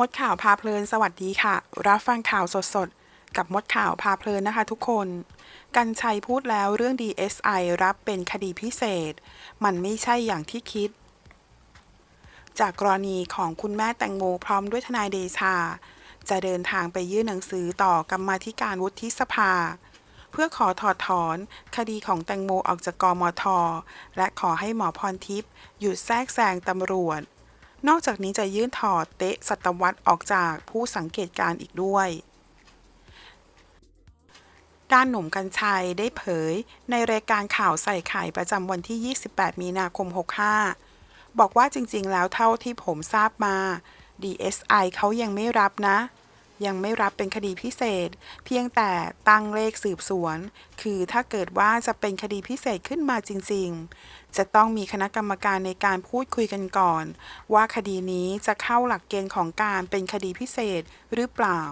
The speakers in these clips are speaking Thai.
มดข่าวพาเพลินสวัสดีค่ะ รับฟังข่าวสดๆ กับมดข่าวพาเพลินนะคะทุกคน กันชัยพูดแล้วเรื่อง DSI รับเป็นคดีพิเศษ มันไม่ใช่อย่างที่คิด จากกรณีของคุณแม่แตงโมพร้อมด้วยทนายเดชา จะเดินทางไปยื่นหนังสือต่อกรรมาธิการวุฒิสภา เพื่อขอถอดถอนคดีของแตงโมออกจากกมท และขอให้หมอพรทิพย์หยุดแทรกแซงตำรวจ นอกจากนี้จะยื่นถอดเตะสัตวัตออกจากผู้สังเกตการอีกด้วยด้านหนุ่มกัญชัยได้เผย ในรายการข่าวใส่ไข่ประจำวันที่ 28 มีนาคม 65 บอกว่าจริงๆ แล้วเท่าที่ผมทราบมา DSI เขายังไม่รับนะ ยังไม่รับเป็นคดีพิเศษ เพียงแต่ตั้งเลขสืบสวน คือถ้าเกิดว่าจะเป็นคดีพิเศษขึ้นมาจริง ๆ จะต้องมีคณะกรรมการในการพูดคุยกันก่อน ว่าคดีนี้จะเข้าหลักเกณฑ์ของการเป็นคดีพิเศษหรือเปล่า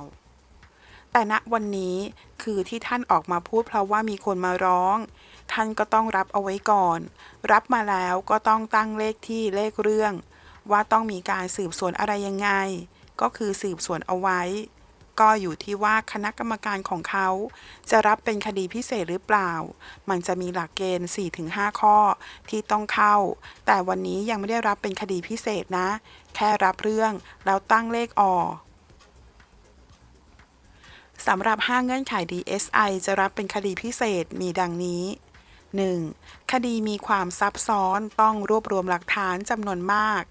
แต่ณวันนี้คือที่ท่านออกมาพูดเพราะว่ามีคนมาร้อง ท่านก็ต้องรับเอาไว้ก่อน รับมาแล้วก็ต้องตั้งเลขที่เลขเรื่อง ว่าต้องมีการสืบสวนอะไรยังไง ก็คือสืบสวนเอาไว้ ก็อยู่ที่ว่าคณะกรรมการของเขา จะรับเป็นคดีพิเศษหรือเปล่า มันจะมีหลักเกณฑ์ 4-5 ข้อที่ต้องเข้า แต่วันนี้ยังไม่ได้รับเป็นคดีพิเศษนะ แค่รับเรื่องแล้วตั้งเลขออสำหรับ 5 เงื่อนไข DSI จะรับเป็นคดีพิเศษมีดังนี้ 1. คดีมีความซับซ้อนต้องรวบรวมหลักฐานจำนวนมาก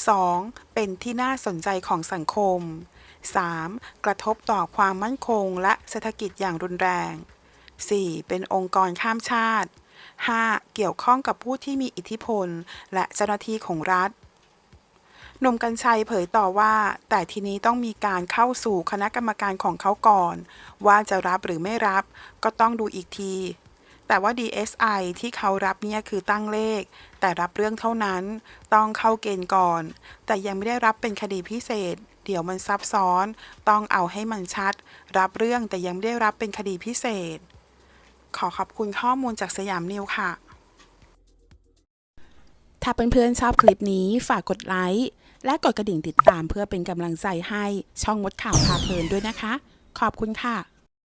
2. เป็นที่น่าสนใจของสังคม 3. กระทบต่อความมั่นคงและเศรษฐกิจอย่างรุนแรง 4. เป็นองค์กรข้ามชาติ 5. เกี่ยวข้องกับผู้ที่มีอิทธิพล และเจ้าหน้าที่ของรัฐหนุ่มกัญชัยเผยต่อว่า แต่ทีนี้ต้องมีการเข้าสู่คณะกรรมการของเขาก่อน ว่าจะรับหรือไม่รับ ก็ต้องดูอีกที แต่ว่า DSI ที่เขารับเนี่ยคือตั้งเลข แต่รับเรื่องเท่านั้น ต้องเข้าเกณฑ์ก่อน แต่ยังไม่ได้รับเป็นคดีพิเศษ เดี๋ยวมันซับซ้อน ต้องเอาให้มันชัด รับเรื่องแต่ยังไม่ได้รับเป็นคดีพิเศษ ขอขอบคุณข้อมูลจากสยามนิวค่ะ ถ้าเพื่อนๆชอบคลิปนี้ฝากกดไลค์และกดกระดิ่งติดตามเพื่อเป็นกำลังใจให้ช่องมดข่าวพาเพลินด้วยนะคะ ขอบคุณค่ะ